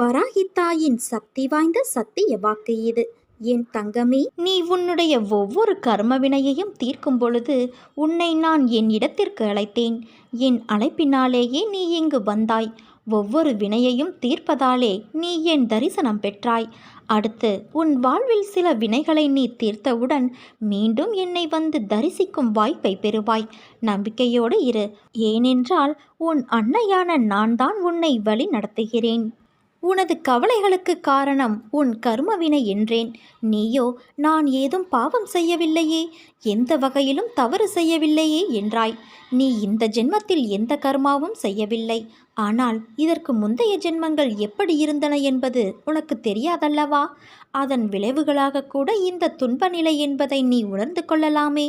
வராகித்தாயின் சக்தி வாய்ந்த சத்திய வாக்கு இது. என் தங்கமே நீ உன்னுடைய ஒவ்வொரு கர்ம வினையையும் தீர்க்கும் பொழுது உன்னை நான் என் இடத்திற்கு அழைத்தேன். என் அழைப்பினாலேயே நீ இங்கு வந்தாய். ஒவ்வொரு வினையையும் தீர்ப்பதாலே நீ என் தரிசனம் பெற்றாய். அடுத்து உன் வாழ்வில் சில வினைகளை நீ தீர்த்தவுடன் மீண்டும் என்னை வந்து தரிசிக்கும் வாய்ப்பை பெறுவாய். நம்பிக்கையோடு இரு. ஏனென்றால் உன் அன்னையான நான் தான் உன்னை வழி நடத்துகிறேன் உனது கவலைகளுக்கு காரணம் உன் கர்மவினை என்றேன். நீயோ நான் ஏதும் பாவம் செய்யவில்லையே? எந்த வகையிலும் தவறு செய்யவில்லையே என்றாய். நீ இந்த ஜென்மத்தில் எந்த கர்மாவும் செய்யவில்லை. ஆனால் இதற்கு முந்தைய ஜென்மங்கள் எப்படி இருந்தன என்பது உனக்கு தெரியாதல்லவா? அதன் விளைவுகளாக கூட இந்த துன்ப நிலை என்பதை நீ உணர்ந்து கொள்ளலாமே.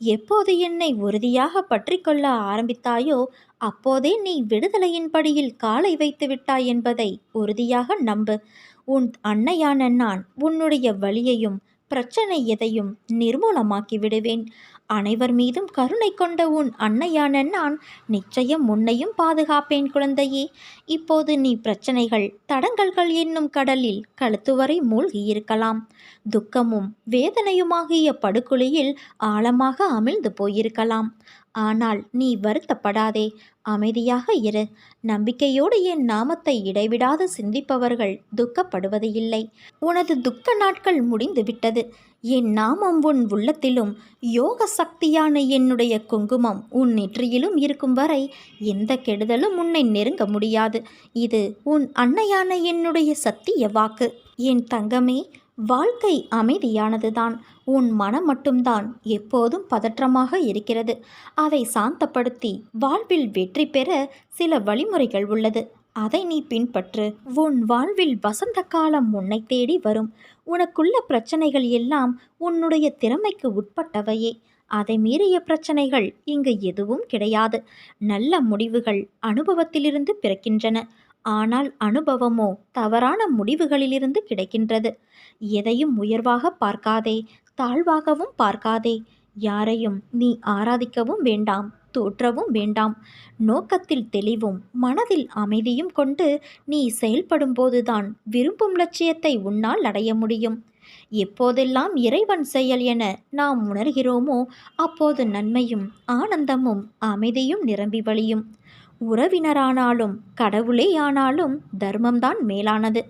எப்போது என்னை உறுதியாக பற்றி கொள்ள ஆரம்பித்தாயோ அப்போதே நீ விடுதலையின் படியில் காலை வைத்து விட்டாய் என்பதை உறுதியாக நம்பு. உன் அன்னையான நான் உன்னுடைய வழியையும் பிரச்சனை எதையும் நிர்மூலமாக்கி விடுவேன். அனைவர் மீதும் கருணை கொண்ட உன் அன்னையான நான் நிச்சயம் உன்னையும் பாதுகாப்பேன் குழந்தையே. இப்போது நீ பிரச்சனைகள் தடங்கல்கள் என்னும் கடலில் கழுத்துவரை மூழ்கியிருக்கலாம். துக்கமும் வேதனையுமாகிய படுகொலையில் ஆழமாக அமிழ்ந்து போயிருக்கலாம். ஆனால் நீ வருத்தப்படாதே. அமைதியாக இரு. நம்பிக்கையோடு என் நாமத்தை இடைவிடாது சிந்திப்பவர்கள் துக்கப்படுவது இல்லை. உனது துக்க நாட்கள் முடிந்துவிட்டது. என் நாமம் உன் உள்ளத்திலும் யோக சக்தியான என்னுடைய குங்குமம் உன் நெற்றியிலும் இருக்கும் வரை எந்த கெடுதலும் உன்னை நெருங்க முடியாது. இது உன் அன்னையான என்னுடைய சத்திய வாக்கு. என் தங்கமே வாழ்க்கை அமைதியானதுதான். உன் மனம் மட்டும்தான் எப்போதும் பதற்றமாக இருக்கிறது. அதை சாந்தப்படுத்தி வாழ்வில் வெற்றி பெற சில வழிமுறைகள் உள்ளது. அதை நீ பின்பற்று. உன் வாழ்வில் வசந்த காலம் உன்னை தேடி வரும். உனக்குள்ள பிரச்சனைகள் எல்லாம் உன்னுடைய திறமைக்கு உட்பட்டவையே. அதை மீறிய பிரச்சனைகள் இங்கு எதுவும் கிடையாது. நல்ல முடிவுகள் அனுபவத்திலிருந்து பிறக்கின்றன. ஆனால் அனுபவமோ தவறான முடிவுகளிலிருந்து கிடைக்கின்றது. எதையும் உயர்வாக பார்க்காதே தாழ்வாகவும் பார்க்காதே. யாரையும் நீ ஆராதிக்கவும் வேண்டாம் தோற்றவும் வேண்டாம். நோக்கத்தில் தெளிவும் மனதில் அமைதியும் கொண்டு நீ செயல்படும்போதுதான் விரும்பும் லட்சியத்தை உன்னால் அடைய முடியும். எப்போதெல்லாம் இறைவன் செயல் என நாம் உணர்கிறோமோ அப்போது நன்மையும் ஆனந்தமும் அமைதியும் நிரம்பி வழியும். உறவினரானாலும் கடவுளே ஆனாலும் தர்மம்தான் மேலானது.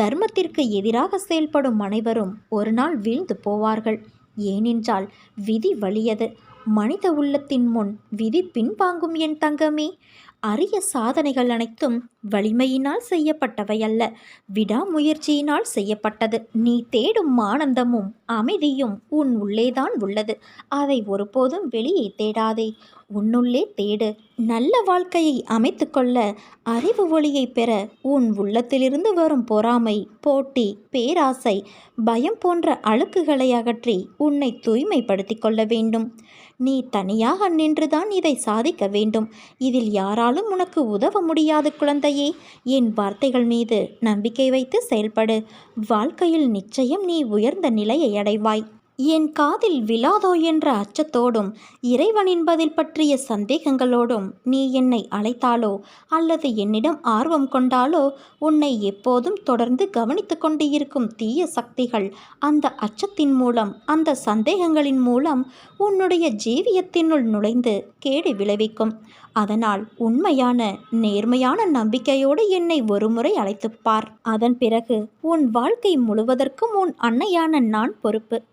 தர்மத்திற்கு எதிராக செயல்படும் அனைவரும் ஒரு நாள் வீழ்ந்து போவார்கள். ஏனென்றால் விதி வலியது. மனித உள்ளத்தின் முன் விதி பின்வாங்கும் என் தங்கமே. அரிய சாதனைகள் அனைத்தும் வலிமையினால் செய்யப்பட்டவை அல்ல. விடாமுயற்சியினால் செய்யப்பட்டது. நீ தேடும் ஆனந்தமும் அமைதியும் உன் உள்ளேதான் உள்ளது. அதை ஒருபோதும் வெளியே தேடாதே. உன்னுள்ளே தேடு. நல்ல வாழ்க்கையை அமைத்து கொள்ள அறிவு ஒளியை பெற உன் உள்ளத்திலிருந்து வரும் பொறாமை போட்டி பேராசை பயம் போன்ற அழுக்குகளை அகற்றி உன்னை தூய்மைப்படுத்தி கொள்ள வேண்டும். நீ தனியாக நின்றுதான் இதை சாதிக்க வேண்டும். இதில் யாராலும் உனக்கு உதவ முடியாது குழந்தையே என் வார்த்தைகள் மீது நம்பிக்கை வைத்து செயல்படு. வாழ்க்கையில் நிச்சயம் நீ உயர்ந்த நிலையை அடைவாய். என் காதில் விழாதோ என்ற அச்சத்தோடும் இறைவனின் பதில் பற்றிய சந்தேகங்களோடும் நீ என்னை அழைத்தாலோ அல்லது என்னிடம் ஆர்வம் கொண்டாலோ உன்னை எப்போதும் தொடர்ந்து கவனித்து கொண்டு இருக்கும் தீய சக்திகள் அந்த அச்சத்தின் மூலம் அந்த சந்தேகங்களின் மூலம் உன்னுடைய ஜீவியத்தினுள் நுழைந்து கேடு விளைவிக்கும். அதனால் உண்மையான நேர்மையான நம்பிக்கையோடு என்னை ஒருமுறை அழைத்துப்பார் அதன் பிறகு உன் வாழ்க்கை முழுவதற்கும் உன் அன்னையான நான் பொறுப்பு.